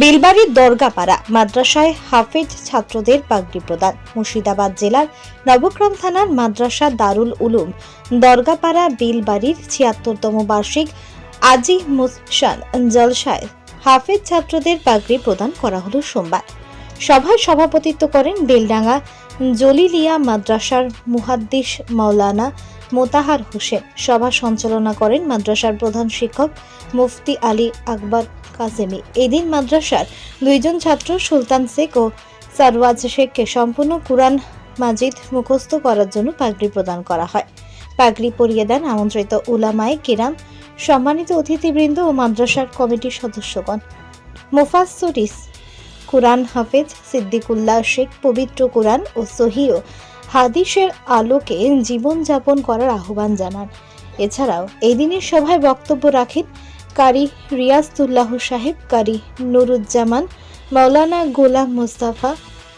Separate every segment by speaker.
Speaker 1: বেলবাড়ির দরগাপাড়া মাদ্রাসায় হাফেজ ছাত্রদের পাগড়ি প্রদান। মুর্শিদাবাদ জেলার নবগ্রাম থানার মাদ্রাসা দারুল উলুম দরগাপাড়া বেলবাড়ির ছিয়াত্তরতম বার্ষিক আজি মুসান জলসায় হাফেজ ছাত্রদের পাগড়ি প্রদান করা হলো সোমবার। সভায় সভাপতিত্ব করেন বেলডাঙ্গা জলিলিয়া মাদ্রাসার মুহাদ্দিস মাওলানা মোতাহার হোসেন। সভা সঞ্চালনা করেন মাদ্রাসার প্রধান শিক্ষক মুফতি আলী আকবর কাসেমি। এদিন মাদ্রাসার দুইজন ছাত্র সুলতান শেখ ও সারওয়াজ শেখকে সম্পূর্ণ কুরআন মাজিদ মুখস্থ করার জন্য পাগড়ি প্রদান করা হয়। পাগড়ি পরিয়ে দেন আমন্ত্রিত উলামায়ে কিরাম, সম্মানিত অতিথিবৃন্দ ও মাদ্রাসার কমিটির সদস্যগণ। মুফাসসুরিস, কুরআন হাফেজ সিদ্দিকুল্লাহ শেখ পবিত্র কুরআন ও সহিও হাদিসের আলোকে জীবনযাপন করার আহ্বান জানান। এছাড়াও এই দিনের সভায় বক্তব্য রাখেন কারি রিয়াজতুল্লাহ সাহেব, কারি নুরুজ্জামান, মাওলানা গোলাম মুস্তাফা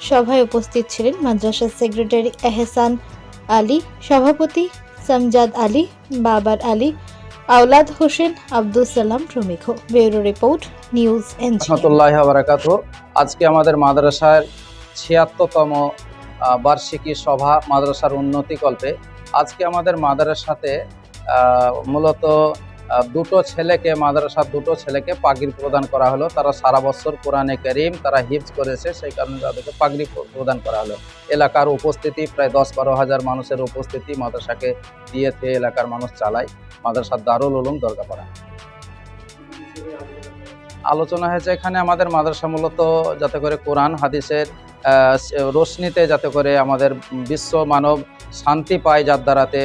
Speaker 1: সভায় উপস্থিত ছিলেন মাদ্রাসার সেক্রেটারি এহসান আলী, সভাপতি সামজাদ আলী, বাবার আলী, আওলাদ হোসেন আব্দুল সালাম প্রমুখ। ব্যুরো রিপোর্ট, নিউজ
Speaker 2: রহমতুল্লাহ আজকে আমাদের মাদ্রাসার ছিয়াত্তরতম বার্ষিকী সভা মাদ্রাসার উন্নতি কল্পে। আজকে আমাদের মাদ্রাসাতে মূলত দুটো ছেলেকে, মাদ্রাসার দুটো ছেলেকে পাগড়ি প্রদান করা হলো। তারা সারা বছর কোরআনে করিম, তারা হিফজ করেছে, সেই কারণে তাদেরকে পাগড়ি প্রদান করা হলো। এলাকার উপস্থিতি, প্রায় দশ বারো হাজার মানুষের উপস্থিতি মাদ্রাসাকে দিয়েছে এলাকার মানুষ চালায়। মাদ্রাসার দারুল উলুম দরকার দরগাপাড়া আলোচনা হয়েছে এখানে আমাদের মাদ্রাসা মূলত যাতে করে কোরআন, হাদিসের রোশনিতে যাতে করে আমাদের বিশ্ব মানব শান্তি পায়, যার দ্বারাতে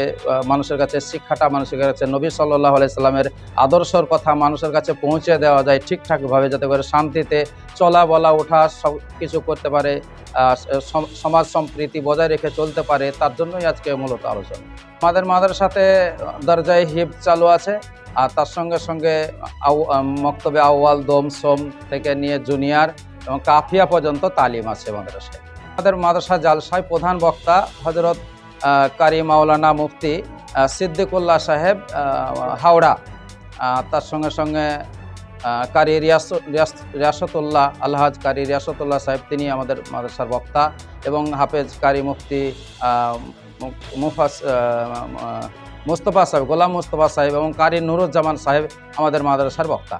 Speaker 2: মানুষের কাছে শিক্ষাটা, মানুষের কাছে নবী সাল্লাহ সাল্লামের আদর্শর কথা মানুষের কাছে পৌঁছে দেওয়া যায় ঠিকঠাকভাবে, যাতে করে শান্তিতে চলা বলা ওঠা সব কিছু করতে পারে সমাজ সম্প্রীতি বজায় রেখে চলতে পারে, তার জন্যই আজকে মূলত আলোচনা। আমাদের মাদ্রাসাতে দরজায় হিপ চালু আছে, আর তার সঙ্গে সঙ্গে মক্তবে আউয়াল, দম, সোম থেকে নিয়ে জুনিয়র এবং কাফিয়া পর্যন্ত তালিম আছে মাদ্রাসায়। আমাদের মাদ্রাসা জালসায় প্রধান বক্তা হজরত কারি মাওলানা মুফতি সিদ্দিকুল্লাহ সাহেব হাওড়া। তার সঙ্গে সঙ্গে কারি রিয়াস রিয়াস- রিয়াসতুল্লাহ, আলহাজ কারি রিয়াসতুল্লাহ সাহেব, তিনি আমাদের মাদ্রাসার বক্তা এবং হাফেজ কারি মুফতি মুফাস মুস্তফা সাহেব, গোলাম মুস্তফা সাহেব এবং কারি নুরুজ্জামান সাহেব আমাদের মাদ্রাসার বক্তা।